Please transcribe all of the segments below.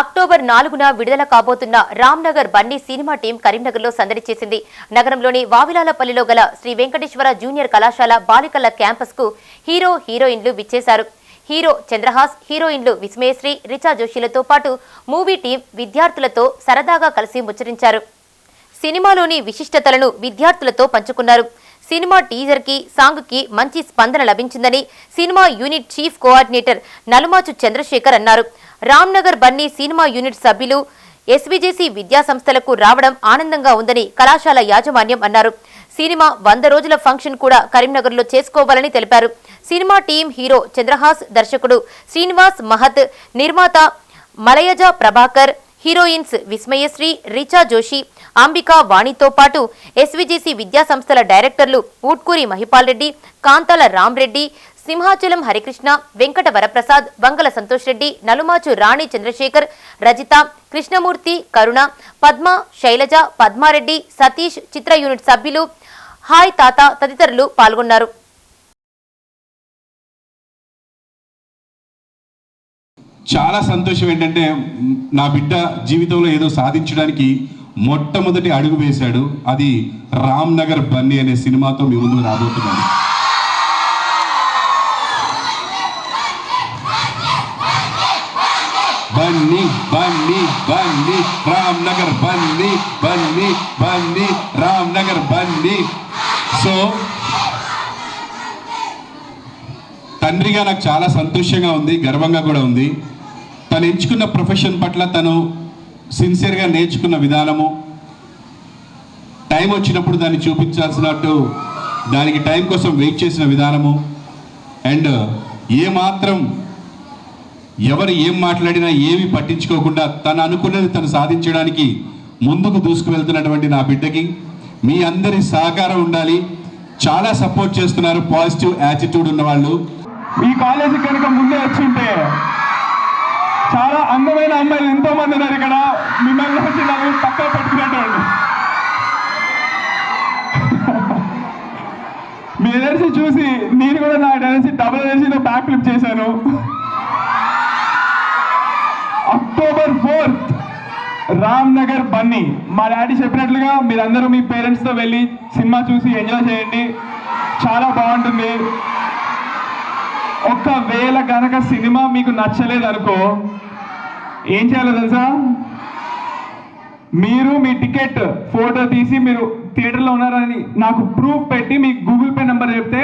October నాలుగున విడుదల కాబోతున్న రామ్నగర్ బన్నీ సినిమా టీం కరీంనగర్లో సందడి చేసింది. నగరంలోని వావిలాలపల్లిలో గల శ్రీ వెంకటేశ్వర జూనియర్ కళాశాల బాలికల క్యాంపస్కు హీరో హీరోయిన్లు విచ్చేశారు. హీరో చంద్రహాస్ హీరోయిన్లు విస్మయశ్రీ రిచా జోషిలతో పాటు మూవీ టీం విద్యార్థులతో సరదాగా కలిసి ముచ్చరించారు సినిమాలోని విశిష్టతలను విద్యార్థులతో పంచుకున్నారు. సినిమా టీజర్కి సాంగ్కి మంచి స్పందన లభించిందని cinema unit chief coordinator Nalumachu Chandrashekar అన్నారు. రామ్నగర్ బన్నీ సినిమా యూనిట్ సభ్యులు ఎస్విజేసి విద్యా సంస్థలకు రావడం ఆనందంగా ఉందని కళాశాల యాజమాన్యం అన్నారు. సినిమా వంద రోజుల ఫంక్షన్ కూడా కరీంనగర్లో చేసుకోవాలని తెలిపారు. సినిమా టీం హీరో చంద్రహాస్ దర్శకుడు శ్రీనివాస్ మహత్ నిర్మాత మలయజ ప్రభాకర్ హీరోయిన్స్ విస్మయశ్రీ రిచా జోషి అంబికా వాణితో పాటు ఎస్విజేసి విద్యా సంస్థల డైరెక్టర్లు ఊట్కూరి మహిపాల్ రెడ్డి కాంతాల రామ్రెడ్డి సింహాచలం హరికృష్ణ వెంకట వరప్రసాద్ వంగల సంతోష్ రెడ్డి నలుమాచు రాణి చంద్రశేఖర్ రజిత కృష్ణమూర్తి కరుణ పద్మ శైలజ పద్మారెడ్డి సతీష్ చిత్ర యూనిట్ సభ్యులు హాయ్ తాత తదితరులు పాల్గొన్నారు. చాలా సంతోషం ఏంటంటే నా బిడ్డ జీవితంలో ఏదో సాధించడానికి మొట్టమొదటి అడుగు వేశాడు. అది రామ్ నగర్ బన్నీ అనే సినిమాతో మీ ముందు రాబోతున్నాను బన్నీ బన్నీ బన్నీ రామ్ నగర్ బన్నీ బన్నీ బన్నీ రామ్ నగర్ బన్నీ. సో తండ్రిగా నాకు చాలా సంతోషంగా ఉంది గర్వంగా కూడా ఉంది. తను ఎంచుకున్న ప్రొఫెషన్ పట్ల తను సిన్సియర్గా నేర్చుకున్న విధానము. టైం వచ్చినప్పుడు దాన్ని చూపించాల్సినట్టు దానికి టైం కోసం వెయిట్ చేసిన విధానము. అండ్ ఏమాత్రం ఎవరు ఏం మాట్లాడినా ఏమి పట్టించుకోకుండా తను అనుకున్నది తను సాధించడానికి ముందుకు దూసుకు వెళ్తున్నటువంటి నా బిడ్డకి మీ అందరి సహకారం ఉండాలి. చాలా సపోర్ట్ చేస్తున్నారు పాజిటివ్ యాటిట్యూడ్ ఉన్న వాళ్ళు ఈ కాలేజీ కనుక ముందే వచ్చుంటే చాలా అందమైన అమ్మాయిలు ఎంతో మంది ఉన్నారు ఇక్కడ. మిమ్మల్ని వచ్చి నన్ను పక్క పెట్టుకునేటోళ్ళు మీ ఎనర్జీ చూసి నేను కూడా నా ఎనర్జీ డబుల్ ఎనర్జీతో బ్యాక్ ఫ్లిప్ చేశాను. అక్టోబర్ ఫోర్త్ రామ్ నగర్ బన్నీ మా డాడీ చెప్పినట్లుగా మీరందరూ మీ పేరెంట్స్తో వెళ్ళి సినిమా చూసి ఎంజాయ్ చేయండి. చాలా బాగుంటుంది. ఒకవేళ కనుక సినిమా మీకు నచ్చలేదు అనుకో ఏం చేయాలో తెలుసా? మీరు మీ టికెట్ ఫోటో తీసి మీరు థియేటర్లో ఉన్నారని నాకు ప్రూఫ్ పెట్టి మీ గూగుల్ పే నెంబర్ చెప్తే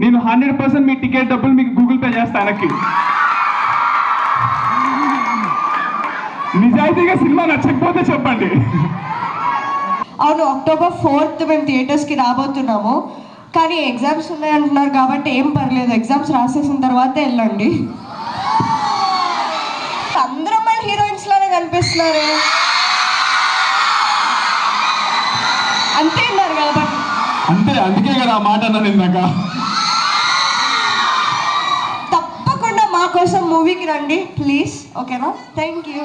నేను హండ్రెడ్ పర్సెంట్ మీ టికెట్ డబ్బులు మీకు గూగుల్ పే చేస్తాను వెనక్కి. నిజాయితీగా సినిమా నచ్చకపోతే చెప్పండి. అవును అక్టోబర్ ఫోర్త్ మేము థియేటర్స్కి రాబోతున్నాము. కానీ ఎగ్జామ్స్ ఉన్నాయి అంటున్నారు కాబట్టి ఏం పర్లేదు. ఎగ్జామ్స్ రాసేసిన తర్వాత వెళ్ళండి. అందరూ అమ్మాయిలు హీరోయిన్స్ లానే కనిపిస్తున్నారు. అంతే ఉన్నారు కదా బట్ అంతే అందుకే కదా ఆ మాట అన్నాను ఇందాక. తప్పకుండా మా కోసం మూవీకి రండి ప్లీజ్ ఓకేనా థ్యాంక్ యూ